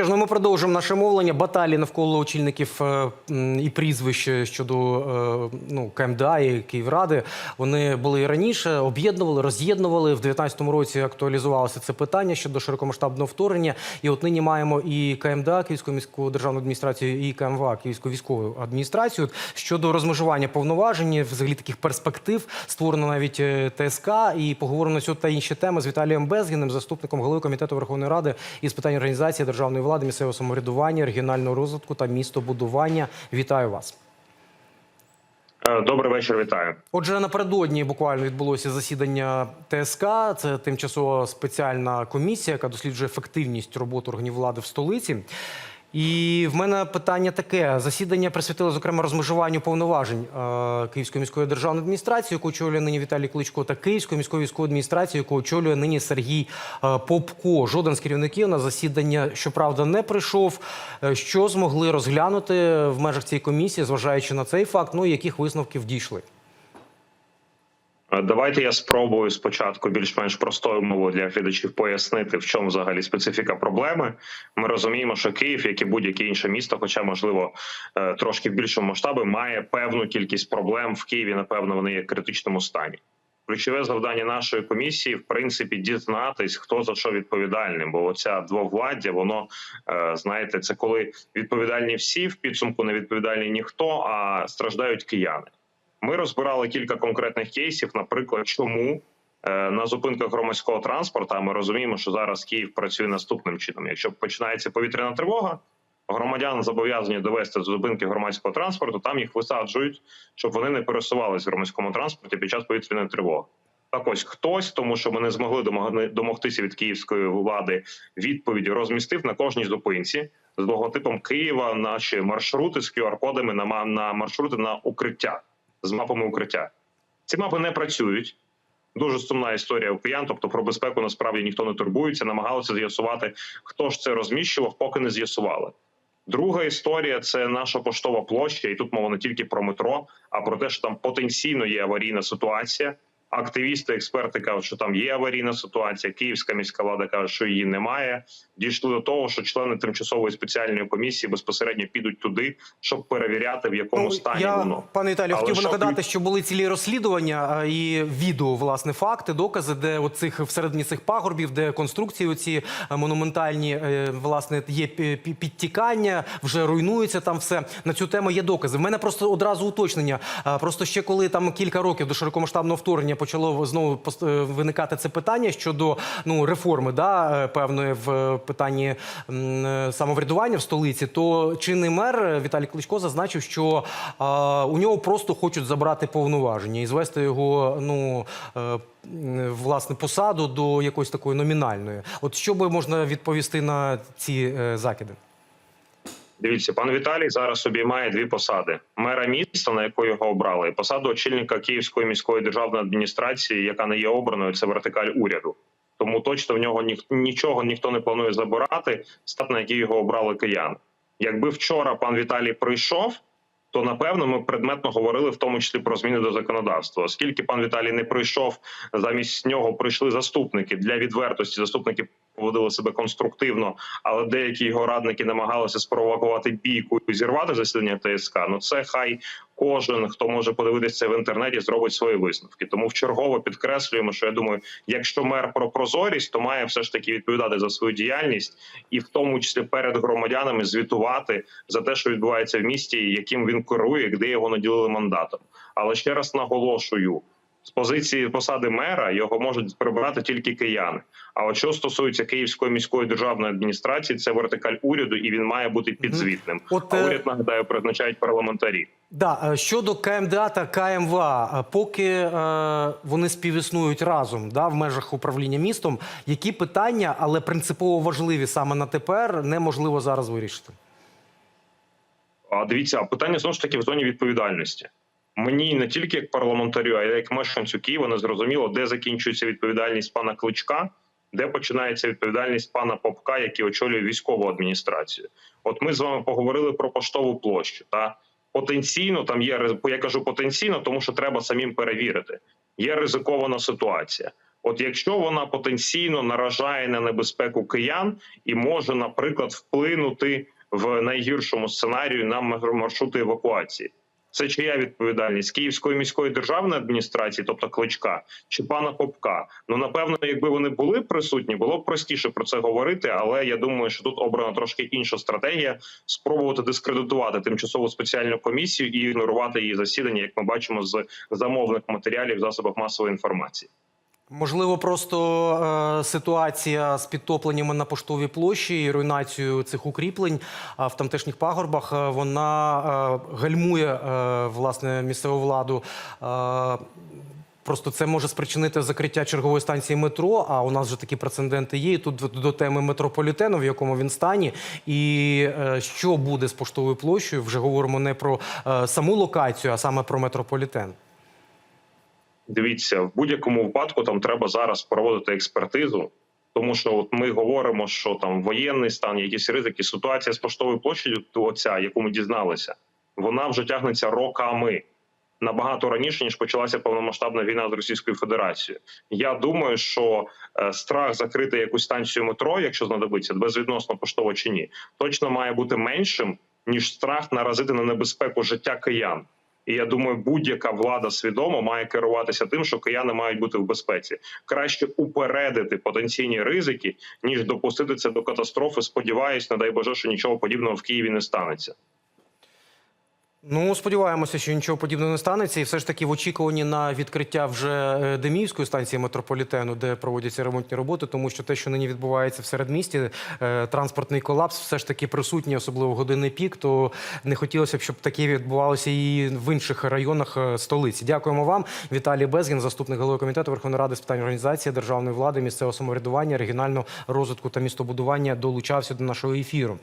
Що ж, ну ми продовжимо наше мовлення. Баталії навколо очільників е, і прізвищ щодо е, ну, КМДА і Київради. Вони були і раніше, об'єднували, роз'єднували. В 19-му році актуалізувалося це питання щодо широкомасштабного вторгнення. І от нині маємо і КМДА, Київську міську державну адміністрацію, і КМВА, Київську військову адміністрацію. Щодо розмежування повноважень, взагалі таких перспектив, створено навіть е, ТСК. І поговоримо на цю та інші теми з Віталієм Безгіним, заступником голови комітету Верховної Ради із питань організації державної влади, місцевого самоврядування, регіонального розвитку та містобудування. Вітаю вас. Е, Добрий вечір, вітаю. Отже, напередодні буквально відбулося засідання ТСК. Це тимчасова спеціальна комісія, яка досліджує ефективність роботи органів влади в столиці. І в мене питання таке: засідання присвятило зокрема розмежуванню повноважень е, Київської міської державної адміністрації, яку очолює нині Віталій Кличко, та Київської міської військової адміністрації, яку очолює нині Сергій е, Попко. Жоден з керівників на засідання, щоправда, не прийшов. Е, Що змогли розглянути в межах цієї комісії, зважаючи на цей факт, ну і яких висновків дійшли? Е, Давайте я спробую спочатку більш-менш простою мовою для глядачів пояснити, в чому взагалі специфіка проблеми. Ми розуміємо, що Київ, як і будь-яке інше місто, хоча можливо е, трошки в більшому масштабі, має певну кількість проблем в Києві. Напевно, вони є в критичному стані. Ключове завдання нашої комісії, в принципі, дізнатись, хто за що відповідальний. Бо оця двовладдя, воно е, знаєте, це коли відповідальні всі в підсумку не відповідальні ніхто, а страждають кияни. Ми розбирали кілька конкретних кейсів. Наприклад, чому е, на зупинках громадського транспорту, ми розуміємо, що зараз Київ працює наступним чином. Якщо починається повітряна тривога, громадян зобов'язані довести до зупинки громадського транспорту. Там їх висаджують, щоб вони не пересувалися в громадському транспорті під час повітряної тривоги. Так ось хтось, тому що ми не змогли домогтися від київської влади відповіді, розмістив на кожній зупинці з логотипом Києва наші маршрути з QR-кодами на маршрути на укриття з мапами укриття. Ці мапи не працюють. Дуже сумна історія у киян. Тобто про безпеку насправді ніхто не турбується. Намагалися з'ясувати, хто ж це розміщував, поки не з'ясували. Друга історія це наша поштова площа, і тут мова не тільки про метро, а про те, що там потенційно є аварійна ситуація. Активісти, експерти кажуть, що там є аварійна ситуація. Київська міська влада каже, що її немає. Дійшли до того, що члени тимчасової спеціальної комісії безпосередньо підуть туди, щоб перевіряти, в якому стані Ну, я, воно. пане Віталію, Але хотів би нагадати, що були цілі розслідування і відео, власне, факти, докази, де от цих всередині цих пагорбів, де конструкції оці е, монументальні, е, власне, є пі- пі- підтікання, вже руйнується там все. На цю тему є докази. В мене просто одразу уточнення. Просто ще коли там кілька років до широкомасштабного вторгнення почало знову е, виникати це питання щодо ну реформи, да, е, певної в питанні е, самоврядування в столиці, то чинний мер Віталій Кличко зазначив, що а, у нього просто хочуть забрати повноваження і звести його, ну власне, посаду до якоїсь такої номінальної. От що би можна відповісти на ці закиди? Дивіться, пан Віталій зараз обіймає дві посади: мера міста, на яку його обрали, і посаду очільника Київської міської державної адміністрації, яка не є обраною. Це вертикаль уряду. Тому точно в нього ніх, нічого ніхто не планує забирати, стат на який його обрали кияни. Якби вчора пан Віталій прийшов, то напевно ми предметно говорили в тому числі про зміни до законодавства. Оскільки пан Віталій не прийшов, замість нього прийшли заступники для відвертості. Заступники поводили себе конструктивно, але деякі його радники намагалися спровокувати бійку і зірвати засідання ТСК. Ну це хай кожен, хто може подивитися в інтернеті, зробить свої висновки. Тому вчергово підкреслюємо, що я думаю, якщо мер про прозорість, то має все ж таки відповідати за свою діяльність, і в тому числі перед громадянами звітувати за те, що відбувається в місті, яким він керує, де його наділили мандатом. Але ще раз наголошую. З позиції посади мера його можуть прибирати тільки кияни. А от що стосується Київської міської державної адміністрації, це вертикаль уряду, і він має бути підзвітним. От, а е, уряд нагадаю призначають парламентарі. Да, е, щодо КМДА та КМВА, е, поки е, вони співіснують разом да, в межах управління містом, які питання, але принципово важливі саме на тепер, неможливо зараз вирішити? А дивіться, питання знову ж таки в зоні відповідальності. Мені не тільки як парламентарю, а й як мешканцю Києва не зрозуміло, де закінчується відповідальність пана Кличка, де починається відповідальність пана Попка, який очолює військову адміністрацію. От ми з вами поговорили про поштову площу. Та потенційно там є я кажу потенційно, тому що треба самим перевірити. Є ризикована ситуація. От якщо вона потенційно наражає на небезпеку киян і може, наприклад, вплинути в найгіршому сценарію на мар- маршрути евакуації. Це чия відповідальність Київської міської державної адміністрації, тобто кличка, чи пана Попка? Ну напевно, якби вони були присутні, було б простіше про це говорити. Але я думаю, що тут обрана трошки інша стратегія спробувати дискредитувати тимчасову спеціальну комісію і ігнорувати її засідання, як ми бачимо з замовних матеріалів в засобах масової інформації. Можливо, просто е, ситуація з підтопленнями на поштовій площі і руйнацією цих укріплень е, в тамтешніх пагорбах е, вона е, гальмує е, власне місцеву владу. Е, Просто це може спричинити закриття чергової станції метро. А у нас вже такі прецеденти є. І тут до- теми метрополітену, в якому він стані, і е, що буде з поштовою площею. Вже говоримо не про е, саму локацію, а саме про метрополітен. Дивіться, в будь-якому випадку там треба зараз проводити експертизу, тому що от ми говоримо, що там воєнний стан, якісь ризики. Ситуація з поштовою площадю, то оця, яку ми дізналися, вона вже тягнеться роками. Набагато раніше ніж почалася повномасштабна війна з Російською Федерацією. Я думаю, що е, страх закрити якусь станцію метро, якщо знадобиться, безвідносно поштово чи ні, точно має бути меншим ніж страх наразити на небезпеку життя киян. І я думаю, будь-яка влада свідомо має керуватися тим, що кияни мають бути в безпеці. Краще упередити потенційні ризики, ніж допустити це до катастрофи. Сподіваюсь, не дай Боже, що нічого подібного в Києві не станеться. Ну, сподіваємося, що нічого подібного не станеться, і все ж таки в очікуванні на відкриття вже е, Деміївської станції метрополітену, де проводяться ремонтні роботи, тому що те, що нині відбувається в середмісті, е, транспортний колапс, все ж таки присутній, особливо в годинний пік. То не хотілося б, щоб таке відбувалося і в інших районах е, столиці. Дякуємо вам, Віталій Безгін, заступник голови комітету Верховної Ради з питань організації державної влади, місцевого самоврядування, регіонального розвитку та містобудування, долучався до нашого ефіру.